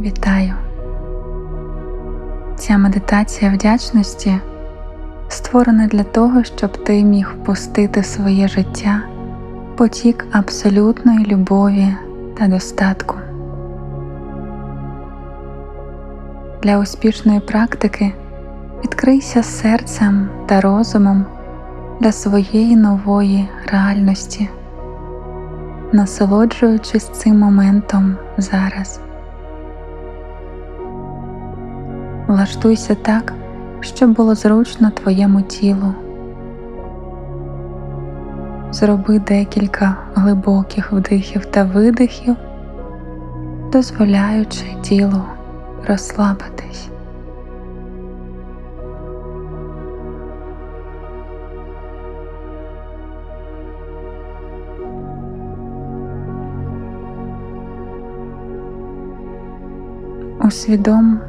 Вітаю! Ця медитація вдячності створена для того, щоб ти міг впустити своє життя потік абсолютної любові та достатку. Для успішної практики відкрийся серцем та розумом для своєї нової реальності, насолоджуючись цим моментом зараз. Влаштуйся так, щоб було зручно твоєму тілу. Зроби декілька глибоких вдихів та видихів, дозволяючи тілу розслабитись. Усвідом,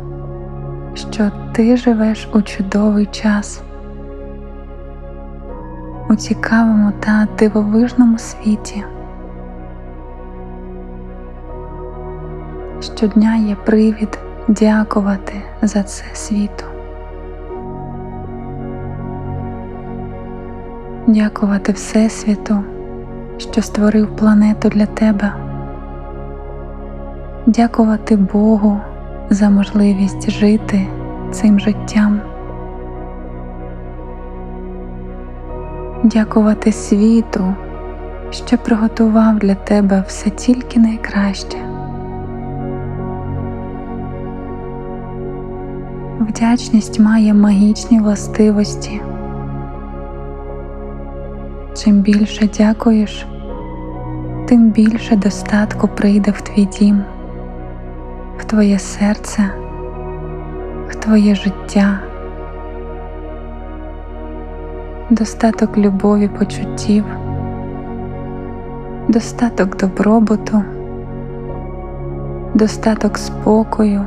що ти живеш у чудовий час, у цікавому та дивовижному світі. Щодня є привід дякувати за це світу. Дякувати Всесвіту, що створив планету для тебе. Дякувати Богу за можливість жити цим життям. Дякувати світу, що приготував для тебе все тільки найкраще. Вдячність має магічні властивості. Чим більше дякуєш, тим більше достатку прийде в твій дім, в твоє серце, в твоє життя, достаток любові почуттів, достаток добробуту, достаток спокою.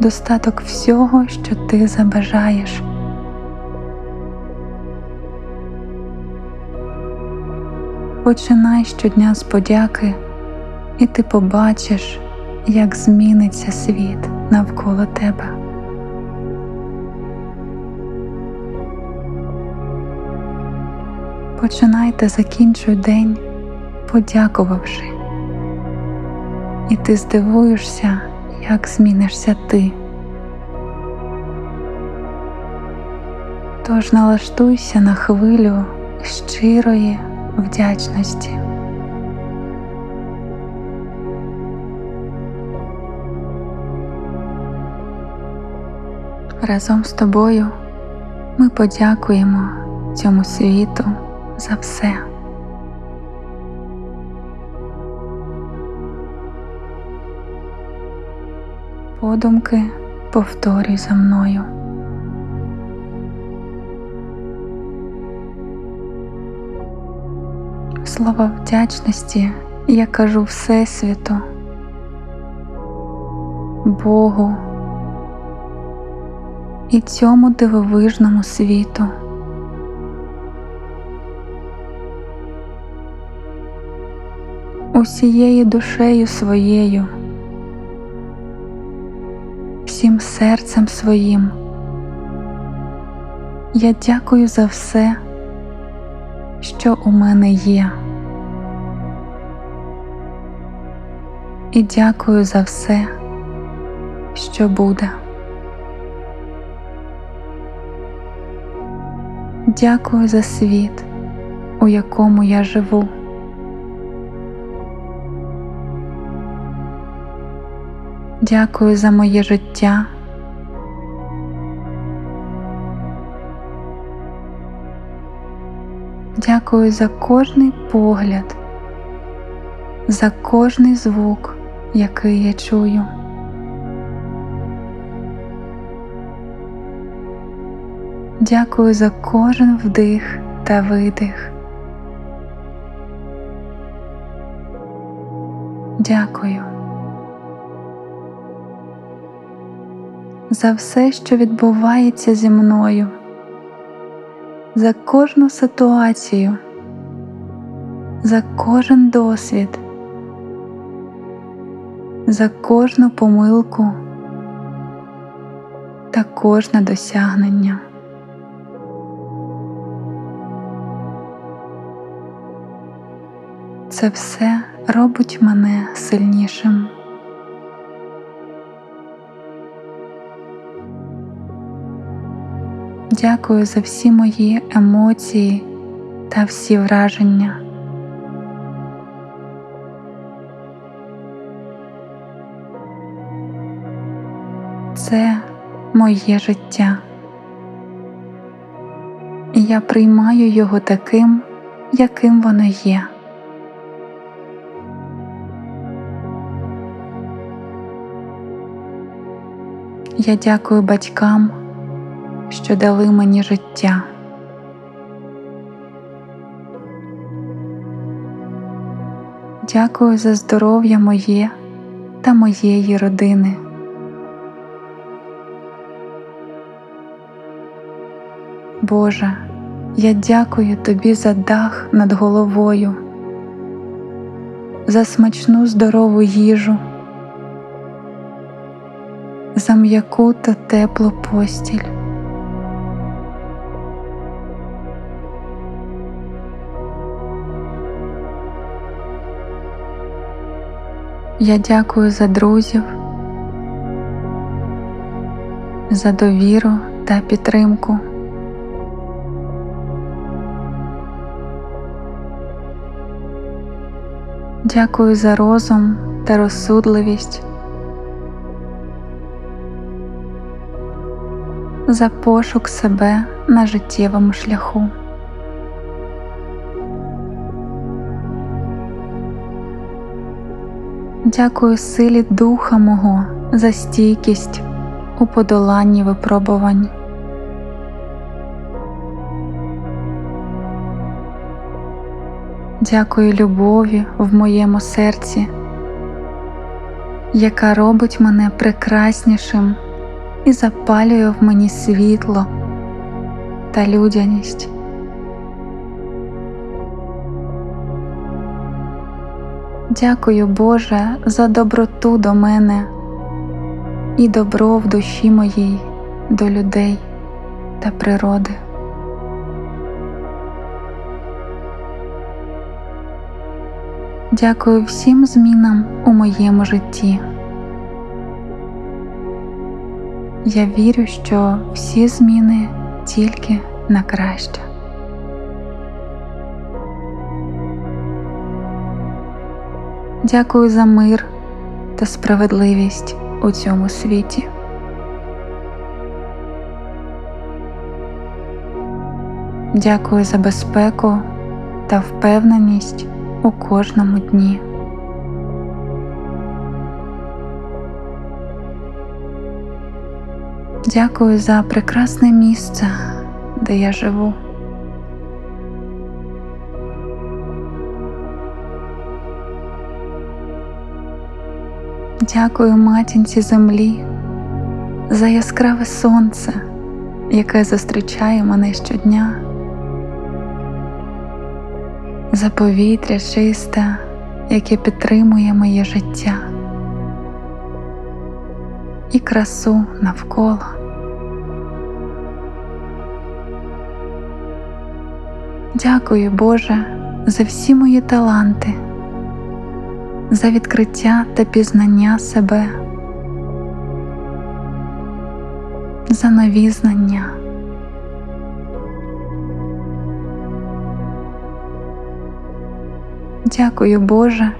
Достаток всього, що ти забажаєш. Починай щодня з подяки, і ти побачиш, як зміниться світ навколо тебе. Починай та закінчуй день, подякувавши, і ти здивуєшся як змінишся ти. Тож налаштуйся на хвилю щирої вдячності. Разом з тобою ми подякуємо цьому світу за все. подумки повторюй за мною. Слова вдячності я кажу Всесвіту, Богу і цьому дивовижному світу. Усією душею своєю всім серцем своїм. Я дякую за все, що у мене є. І дякую за все, що буде. Дякую за світ, у якому я живу. Дякую за моє життя. Дякую за кожний погляд, за кожний звук, який я чую. Дякую за кожен вдих та видих. Дякую. за все, що відбувається зі мною, за кожну ситуацію, за кожен досвід. за кожну помилку та кожне досягнення. Це все робить мене сильнішим. Дякую за всі мої емоції та всі враження. Це моє життя, і я приймаю його таким, яким воно є. Я дякую батькам, що дали мені життя. Дякую за здоров'я моє та моєї родини. Боже, я дякую Тобі за дах над головою, за смачну здорову їжу, за м'яку та теплу постіль. Я дякую за друзів, за довіру та підтримку. Дякую за розум та розсудливість, за пошук себе на життєвому шляху. Дякую силі духа мого за стійкість у подоланні випробувань. Дякую любові в моєму серці, яка робить мене прекраснішим і запалює в мені світло та людяність. Дякую, Боже, за доброту до мене і добро в душі моїй до людей та природи. Дякую всім змінам у моєму житті. Я вірю, що всі зміни тільки на краще. Дякую за мир та справедливість у цьому світі. Дякую за безпеку та впевненість у кожному дні. Дякую за прекрасне місце, де я живу. Дякую матінці землі за яскраве сонце, яке зустрічає мене щодня, за повітря чисте, яке підтримує моє життя і красу навколо. Дякую, Боже, за всі мої таланти за відкриття та пізнання себе, за нові знання. Дякую, Боже,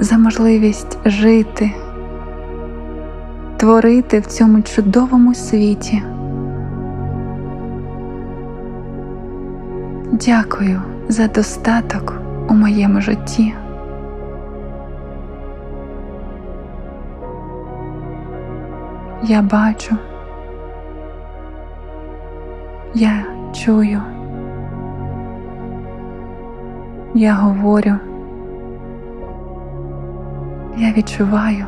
за можливість жити, творити в цьому чудовому світі. Дякую за достаток у моєму житті. Я бачу, я чую, я говорю, я відчуваю,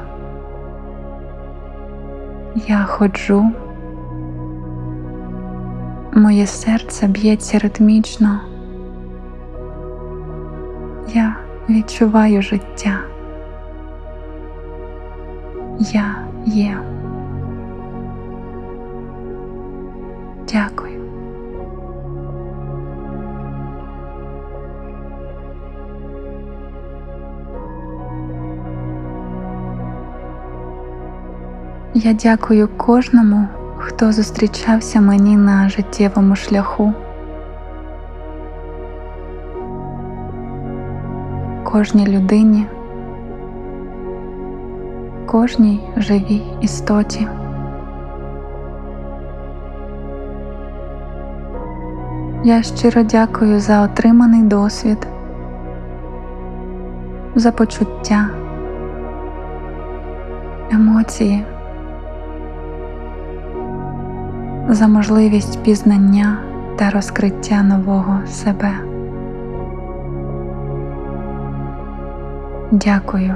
я ходжу, моє серце б'ється ритмічно, я відчуваю життя. я є. Дякую. Я дякую кожному, хто зустрічався мені на життєвому шляху. Кожній людині, кожній живій істоті. Я щиро дякую за отриманий досвід, за почуття, емоції, за можливість пізнання та розкриття нового себе. Дякую,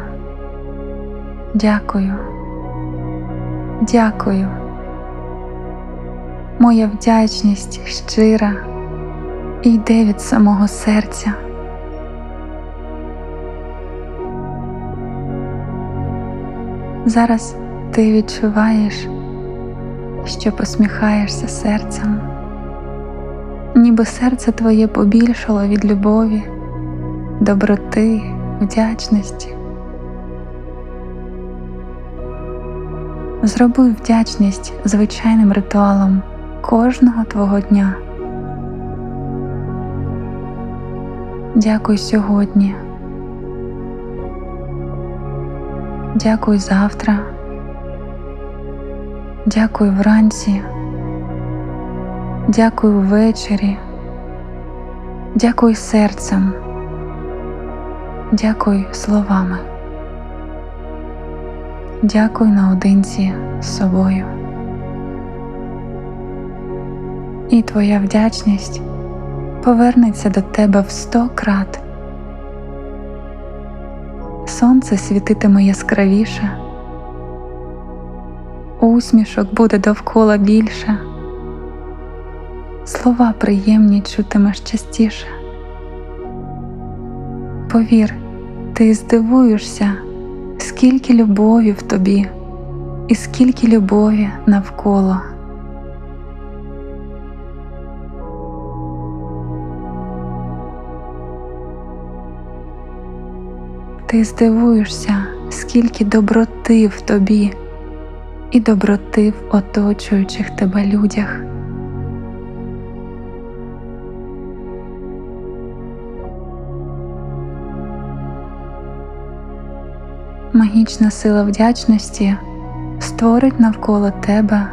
дякую, дякую. Моя вдячність щира і йде від самого серця. Зараз ти відчуваєш, що посміхаєшся серцем, ніби серце твоє побільшало від любові, доброти, вдячності. Зроби вдячність звичайним ритуалом кожного твого дня. Дякуй сьогодні. Дякуй завтра. Дякую вранці. Дякую ввечері. Дякую серцем. Дякую словами. Дякую наодинці з собою. І твоя вдячність повернеться до тебе в сто крат. Сонце світитиме яскравіше, усмішок буде довкола більше, слова приємні чутимеш частіше. Повір, ти здивуєшся, скільки любові в тобі і скільки любові навколо. Ти здивуєшся, скільки доброти в тобі і доброти в оточуючих тебе людях. Магічна сила вдячності створить навколо тебе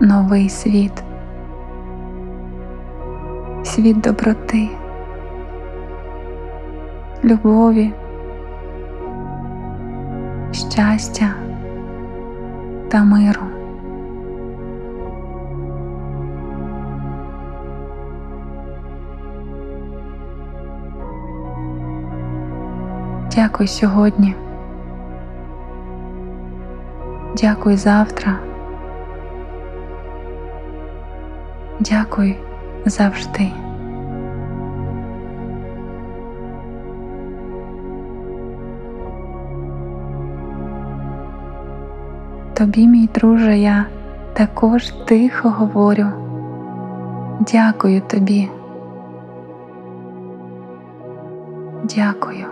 новий світ, світ доброти, любові щастя та миру. Дякую сьогодні. Дякую завтра. Дякую завжди. Тобі, мій друже, я також тихо говорю. Дякую тобі. Дякую.